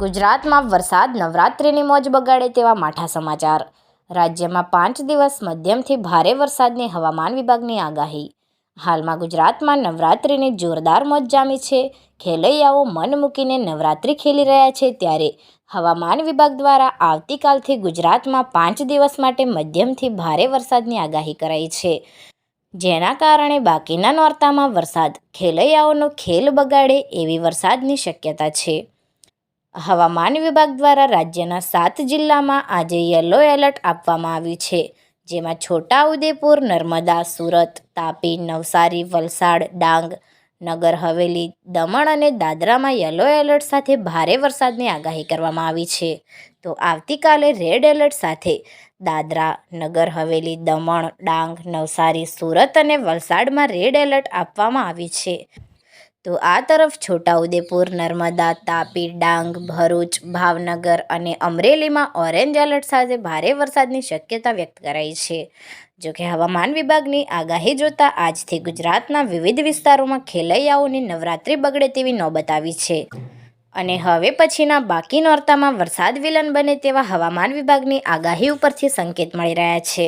ગુજરાતમાં વરસાદ, નવરાત્રિની મોજ બગાડે તેવા માઠા સમાચાર. રાજ્યમાં પાંચ દિવસ મધ્યમથી ભારે વરસાદની હવામાન વિભાગની આગાહી. હાલમાં ગુજરાતમાં નવરાત્રિની જોરદાર મોજ જામી છે. ખેલૈયાઓ મન મૂકીને નવરાત્રિ ખેલી રહ્યા છે ત્યારે હવામાન વિભાગ દ્વારા આવતીકાલથી ગુજરાતમાં પાંચ દિવસ માટે મધ્યમથી ભારે વરસાદની આગાહી કરાઈ છે. જેના કારણે બાકીના નોરતામાં વરસાદ, ખેલૈયાઓનો ખેલ બગાડે એવી વરસાદની શક્યતા છે. હવામાન વિભાગ દ્વારા રાજ્યના સાત જિલ્લામાં આજે યલો એલર્ટ આપવામાં આવ્યું છે, જેમાં છોટાઉદેપુર, નર્મદા, સુરત, તાપી, નવસારી, વલસાડ, ડાંગ, નગર હવેલી, દમણ અને દાદરામાં યલો એલર્ટ સાથે ભારે વરસાદની આગાહી કરવામાં આવી છે. તો આવતીકાલે રેડ એલર્ટ સાથે દાદરા, નગર હવેલી, દમણ, ડાંગ, નવસારી, સુરત અને વલસાડમાં રેડ એલર્ટ આપવામાં આવી છે. તો આ તરફ છોટાઉદેપુર, નર્મદા, તાપી, ડાંગ, ભરૂચ, ભાવનગર અને અમરેલીમાં ઓરેન્જ એલર્ટ સાથે ભારે વરસાદની શક્યતા વ્યક્ત કરાઈ છે. જોકે હવામાન વિભાગની આગાહી જોતા આજથી ગુજરાતના વિવિધ વિસ્તારોમાં ખેલૈયાઓની નવરાત્રિ બગડે તેવી નોબત આવી છે. અને હવે પછીના બાકી નોરતામાં વરસાદ વિલન બને તેવા હવામાન વિભાગની આગાહી ઉપરથી સંકેત મળી રહ્યા છે.